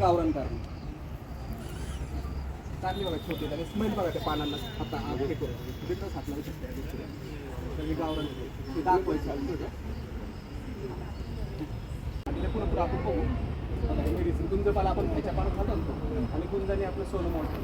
गावरान कारली कारली बघा छोटी आणि स्मेल बघा त्या पानांना. हाता हात हे करून हात लावू शकते आहे. हे दाखवायचं. आणि पुढे आपण बघू मेडिसिन गुंजपाला आपण खायच्या पाण्यात खातो तो. आणि गुंजाने आपलं सोनं मोठं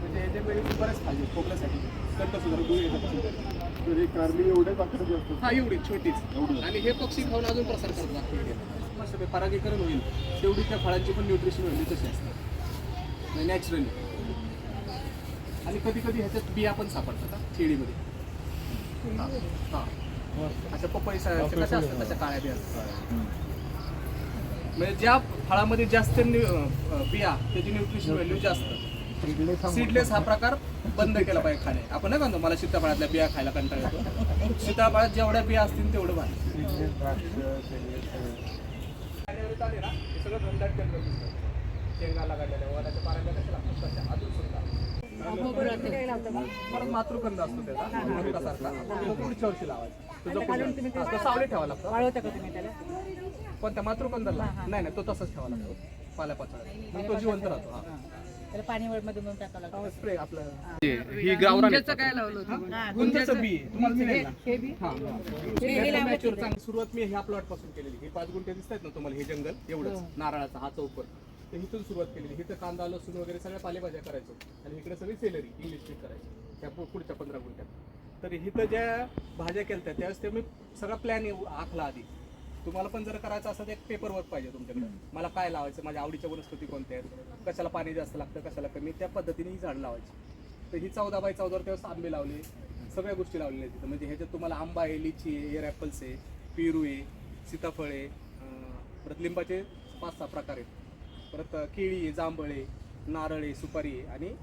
म्हणजे जे मेडिसिन बरेच खायचे खोकल्यासाठी. कंठ सुद्धा गुळी येतात एवढे जास्त हा एवढी छोटीच. आणि हे पक्षी खाऊन अजून प्रसार करतात. मस्त परागीकरण होईल तेवढी त्या फळांची पण न्यूट्रिशन व्हॅल्यू तशी असते नॅचरली आणि कधी कधी ह्याच्यात बिया पण सापडतात केळीमध्ये हां. अशा पपई कशा असतात तशा काळ्या बिया असतात. म्हणजे ज्या फळामध्ये जास्त न्यू- बिया त्याची न्यूट्रिशन व्हॅल्यू जास्त. सीडलेस हा प्रकार बंद केला पाहिजे खाणे. आपण नाही म्हणतो मला सीताफळातल्या बिया खायला कंटाळा येतो. सीताफळात जेवढ्या बिया असतील तेवढं भारी. हे सगळं घनदाट जंगल दिसतं. शेंगा लागलेल्या वडाच्या पाऱ्या कशा लागतात तशा अजून सुद्धा. परत मातृकंद असतो त्याचा तो पुढच्या वर्षी लावायचा. सावली ठेवा. लागतो. त्याला? कोणत्या मातृकंदाला? नाही नाही तो तसाच ठेवा लागतो. पाल्या मग तो जिवंत राहतो हा. त्याला पाणी मध्ये म्हणून टाकावं लागतं. स्प्रे आपलं. ही. गावरान आहे. काय लावलं होतं? हा, गुंजाचं बी तुम्हाला मिळेल ना. हे बी? हा. हे हे लावलं मॅच्युअर चांगली. सुरुवात मी ह्या प्लॉटपासून केलेली. हे पाच गुंठे दिसत आहेत ना तुम्हाला हे जंगल एवढंच. नारळाचा हा चौकर. तर इथून सुरुवात केलेली. इथं कांदा लसूण वगैरे सगळ्या पालेभाज्या करायचो. आणि इकडे सगळी सेलरी इंग्लिश पीक करायची. त्या पु- पुढच्या पंधरा गुंठ्यात. तर इथं ज्या भाज्या केल्या त्यावेळेस ते मी सगळा प्लॅन आखला आधी. तुम्हाला पण जर करायचं असं तर एक पेपर वर्क पाहिजे तुमच्याकडे. मला काय लावायचं? माझ्या आवडीच्या वनस्पती कोणत्या आहेत? कशाला पाणी जास्त लागतं कशाला कमी? त्या पद्धतीने ही झाड लावायची. तर ही चौदा बाय चौदावर त्यावेळेस आंबे लावले. सगळ्या गोष्टी लावलेल्या आहेत तिथं. म्हणजे ह्याच्यात तुम्हाला आंबा आहे लिची आहे एअर ॲपल्स आहे पेरू आहे सीताफळ आहे परत लिंबाचे पाच सहा प्रकार आहेत. परत केळी आहे जांभळ आहे नारळ आहे सुपारी आहे आणि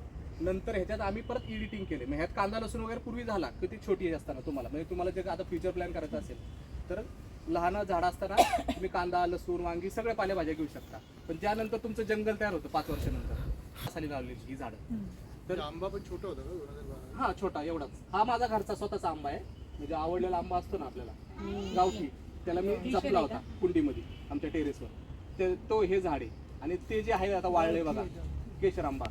नंतर ह्याच्यात आम्ही परत एडिटिंग केले मग ह्यात कांदा लसूण वगैरे पूर्वी झाला किती छोटी असताना तुम्हाला. म्हणजे तुम्हाला जर आता फ्युचर प्लॅन करायचा असेल तर लहान झाड असताना तुम्ही कांदा लसूण वांगी सगळ्या पालेभाज्या घेऊ शकता. पण त्यानंतर तुमचं जंगल तयार होतं पाच वर्षानंतर. साली लावलेली ही झाडं. तर आंबा पण छोटा होता का? दोन हजार बारा? हा छोटा एवढाच. हा माझा घरचा स्वतःचा आंबा आहे. म्हणजे आवडलेला आंबा असतो ना आपल्याला. गावठी. त्याला मी जपला होता कुंडीमध्ये आमच्या टेरेसवर. ते तो हे झाड आहे. आणि ते जे आहे आता वाळले बघा केशर आंबा.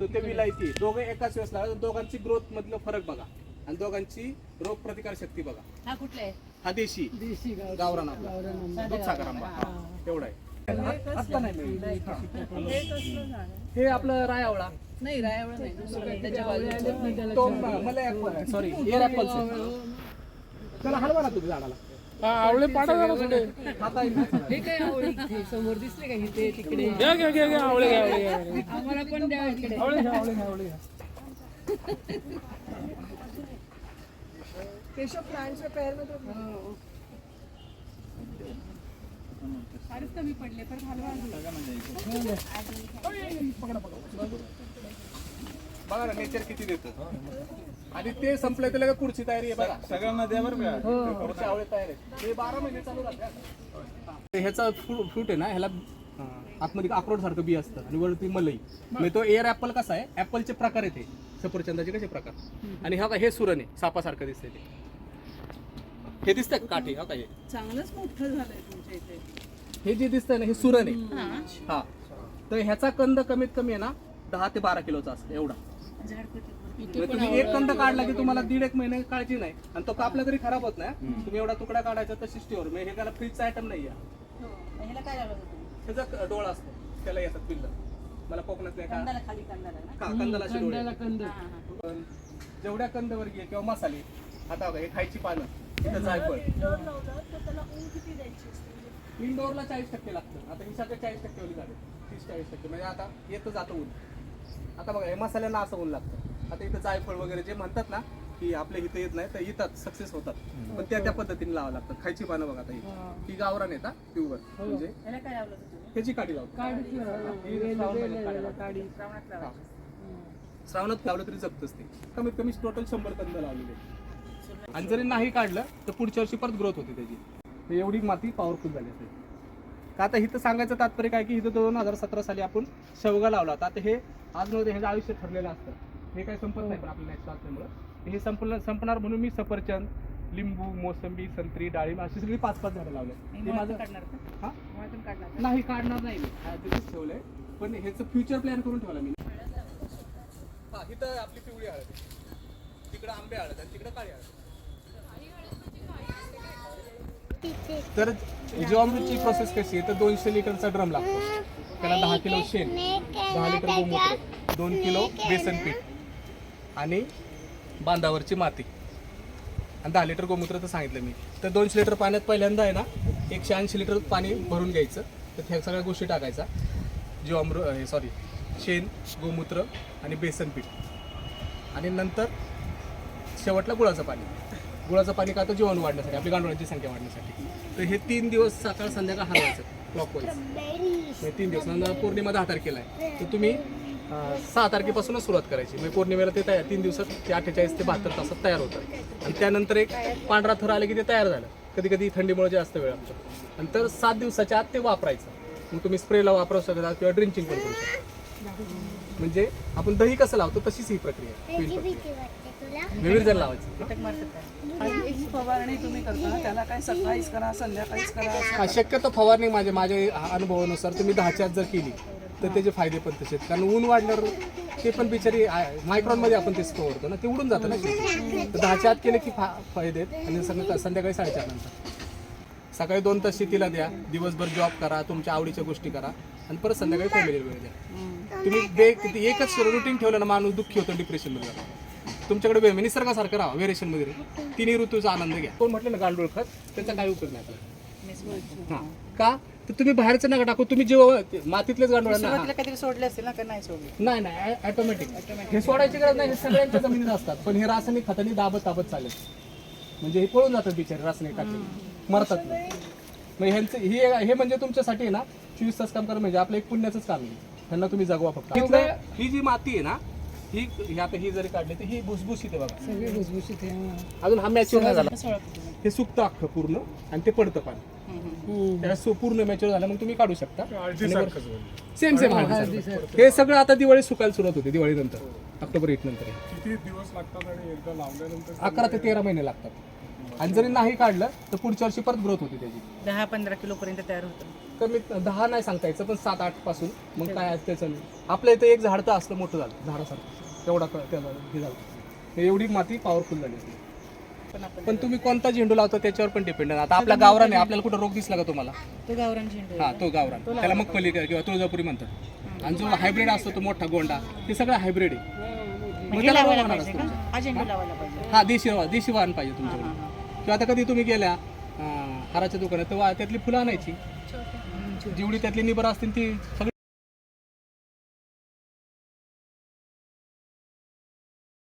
तो ते विलायती. दोघे एकाच वेळेस लावा दोघांची ग्रोथ मधलं फरक बघा. आणि दोघांची रोग प्रतिकार शक्ती बघा. हा कुठला आहे? हा देशी. गावरान आपला. आंबा. हा, एवढा आहे. आत्ता नाही मिळत. हे आपलं रायावळा. नाही रायवळ नाही. दुसरं त्याच्या बाजूला. तो मला सॉरी एअर त्याला हलवा ना तुम्ही झाडाला. आवळे पाठा जरा थोडे खाता येईल ना? हे काय आवडी हे समोर दिसले का इथे तिकडे? घ्या घ्या घ्या घ्या आवळे घ्या आवळे घ्या. आम्हाला पण द्या इकडे. आवळे घ्या आवळे घ्या आवळे घ्या. फारच कमी पडले पण हलवा बघा ना नेचर किती देतं. आणि ते संपलं तर लगेच पुढची तयारी आहे बघा. सगळ्यांना द्या बरं का पुढचे आवळे तयार आहे हे बारा महिने चालू राहते ह्याचा फ्रूट आहे ना ह्याला आतमध्ये अक्रोड सारखं बी असतं आणि वरती मलई. म्हणजे तो एअर ऍपल कसा आहे? ऍपलचे प्रकार हे. सफरचंदाचे कसे प्रकार? आणि हा का हे सुरण आहे सापासारखं दिसतंय ते. हे दिसतंय का काठी? हा का हे? चांगलंच मोठं झालंय तुमच्या इथे. हे जे दिसतंय ना हे सुरण. आहे हा. तर ह्याचा कंद कमीत कमी आहे ना दहा ते बारा किलोचा असतो एवढा. म्हणजे तुम्ही एक कंद काढला की तुम्हाला दीड एक महिने काळजी नाही. आणि तो कापला तरी खराब होत नाही. तुम्ही एवढा तुकडा काढायचा स्टोअर म्हणजे हे त्याला फ्रीजचा आयटम नाही आहे काय? त्याचा डोळा असतो. त्याला येतात पिल्ल. मला कोकणातल्या का? कंदाला खाली कंदाला ना? का कंदाला डोळे. हा, हा, हा. पण जेवढ्या कंदवर्गीय किंवा मसाले आता बघा हे खायची पानं इथं जायफळ. इंडोरला चाळीस टक्के लागतं. आता ही सगळं चाळीस टक्के ओली झाले. तीस चाळीस टक्के. म्हणजे आता येतं जातं ऊन. आता बघा हे मसाल्यांना असं ऊन लागतं. आता इथं जायफळ वगैरे जे म्हणतात ना की आपल्या इथं येत नाही तर येतात सक्सेस होतात. पण त्या त्या पद्धतीने लावावं लागतं. खायची पानं बघा आता ही. ही गावरान येतात प्युअर म्हणजे काय लावलं ही. श्रावण महिन्यात काडी लावतो. श्रावणात हा. लावायचं श्रावणात लावलं तरी जगतच ते. कमीत कमी टोटल शंभर कंद लावलेले. आहेत. आणि जरी नाही काढलं तर पुढच्या वर्षी परत ग्रोथ होते त्याची. तर एवढी माती पॉवरफुल झाली असेल. का आता इथं सांगायचं तात्पर्य काय की इथं दोन हजार सतरा साली आपण शेवगा लावला होता. आता हे आज मध्ये ह्याचं आयुष्य ठरलेलं असतं हे काही संपत नाही पण आपल्या असल्यामुळं हे संपलं संपणार म्हणून मी सफरचंद लिंबू मोसंबी संत्री डाळिंब अशी सगळी पाच पाच झाडं लावले. माझं माझं काढणार का? हा? मातीतून काढणार नाही काढणार नाही मी. हा, तिथेच ठेवलंय. पण ह्याचं फ्युचर प्लॅन करून ठेवला मी. हा इथं आपली पिवळी हळद आहे. तिकडं आंबे हळद आणि तिकडं काळी हळद. तर जीवामृतची प्रोसेस कशी आहे? तर दोनशे लिटरचा ड्रम लागतो. त्याला दहा किलो शेण दहा लिटर गोमूत्र दोन किलो बेसन पीठ. आणि बांधावरची माती. आणि दहा लिटर गोमूत्र तर सांगितलं मी. तर दोनशे लिटर पाण्यात पहिल्यांदा आहे ना एकशे ऐंशी लिटर पाणी भरून घ्यायचं. तर ह्या सगळ्या गोष्टी टाकायचा. जीवामृत हे सॉरी शेण गोमूत्र आणि बेसन पीठ. आणि नंतर शेवटला गुळाचं पाणी. गुळाचं पाणी का तर जीवाणू वाढण्यासाठी आपली गांडोळांची संख्या वाढण्यासाठी. तर हे तीन दिवस सकाळ संध्याकाळ हलवायचं क्लॉकवाईज तीन दिवस. पौर्णिमा दहा तारखेला आहे तर तुम्ही सहा तारखेपासूनच सुरुवात करायची. म्हणजे पौर्णिमेला ते तयार तीन दिवसात ते अठ्ठेचाळीस ते बहात्तर तासात तयार होतं. आणि त्यानंतर एक पांढरा थर आले की ते तयार झालं. कधी कधी थंडीमुळे जास्त वेळ लागतो. नंतर सात दिवसाच्या आत ते वापरायचं. मग तुम्ही स्प्रेला वापरू शकता किंवा ड्रिंचिंग पण करू शकता. म्हणजे आपण दही कसं लावतो तशीच ही प्रक्रिया विविध लावायची. फवारणी तुम्ही करता ना त्याला काय सकाळीच करा संध्याकाळीच करा असं हा शक्यतो फवारणी माझ्या माझ्या अनुभवानुसार तुम्ही दहाच्या आत जर केली तर त्याचे फायदे पण तसे आहेत. कारण ऊन वाढल्यावर ते पण बिचारी मायक्रॉनमध्ये आपण ते फवारतो ना ते उडून जातं ना. तर दहाच्या आत केले की फा फायदे आहेत. आणि संध्या- संध्याकाळी साडेचार नंतर. सकाळी दोन तास शेतीला द्या. दिवसभर जॉब करा तुमच्या आवडीच्या गोष्टी करा. आणि परत संध्याकाळी फॅमिलीला वेळ द्या. तुम्ही बे किती एकच रुटीन ठेवलं ना माणूस दुःखी होतो डिप्रेशनमध्ये जातो. तुमच्याकडे वेळ निसर्गासारखं राहा व्हेरिएशनमध्ये तिन्ही ऋतूचा आनंद घ्या. कोण म्हटलं ना गांडूळ खत? त्याचा काही उपयोग नाही हा. का? तर तुम्ही बाहेरचं नका टाकू तुम्ही जेव्हा मातीतलेच गांडूळ आणा. सुरुवातीला काहीतरी सोडले असतील ना का नाही सोडले? नाही नाही ऑटोमॅटिक हे सोडायची गरज नाही हे सगळ्यांच्या जमिनीत असतात. पण हे रासायनिक खतांनी दाबत दाबत चालेल. म्हणजे हे पळून जातात बिचारे रासायनिक टाकले मरतात. नाही. मग ह्यांचं हे हे म्हणजे तुमच्यासाठी आहे ना चोवीस तास काम करणं म्हणजे आपलं एक पुण्याचंच काम आहे. त्यांना तुम्ही जगवा फक्त. इथलं ही जी माती आहे ना ही ही आता ही जरी काढली तर ही भुसभुशीत आहे बघा. सगळे भुसभुशीत आहे हा. अजून हा मॅच्युअर नाही झाला. हे सुकतं अख्खं पूर्ण आणि ते पडतं पाणी. त्याला सु- पूर्ण मॅच्युअर झालं मग तुम्ही काढू शकता. सेम सेम हे सगळं आता दिवाळी सुकायला सुरुवात होते दिवाळीनंतर ऑक्टोबर एट नंतर. हे. किती दिवस लागतात आणि एकदा लावल्यानंतर अकरा ते तेरा महिने लागतात. आणि जरी नाही काढलं तर पुढच्या वर्षी परत ग्रोथ होती त्याची. दहा पंधरा किलो पर्यंत तयार होतं. कमीत दहा नाही सांगता यायचं पण सात आठपासून. मग काय त्याचं. आपल्या इथं एक झाड तर असलं मोठं झालं झाडासारखं. तेवढा क- त्याला हे झालं. एवढी माती पॉवरफुल झाली होती. पण आपण पण तुम्ही कोणता झेंडू लावता त्याच्यावर पण डिपेंड आता आपल्या गावराने आपल्याला कुठं रोग दिसला का तुम्हाला? तो गावरान झेंडू हा तो गावरान. त्याला मग पलीकडे किंवा तुळजापुरी म्हणतात. आणि जो हायब्रिड असतो तो मोठा गोंडा ते सगळं हायब्रिड आहे. मग हे त्याला रोग लावायला होणार पाहिजे असतो. का? हा झेंडू लावायला पाहिजे. हा देशी देशी वाहन पाहिजे तुमच्याकडे. किंवा आता कधी तुम्ही गेल्या अं, हाराच्या दुकानात वा- त्यातली फुलं आणायची. जेवढी त्यातली निबर असतील ती सगळी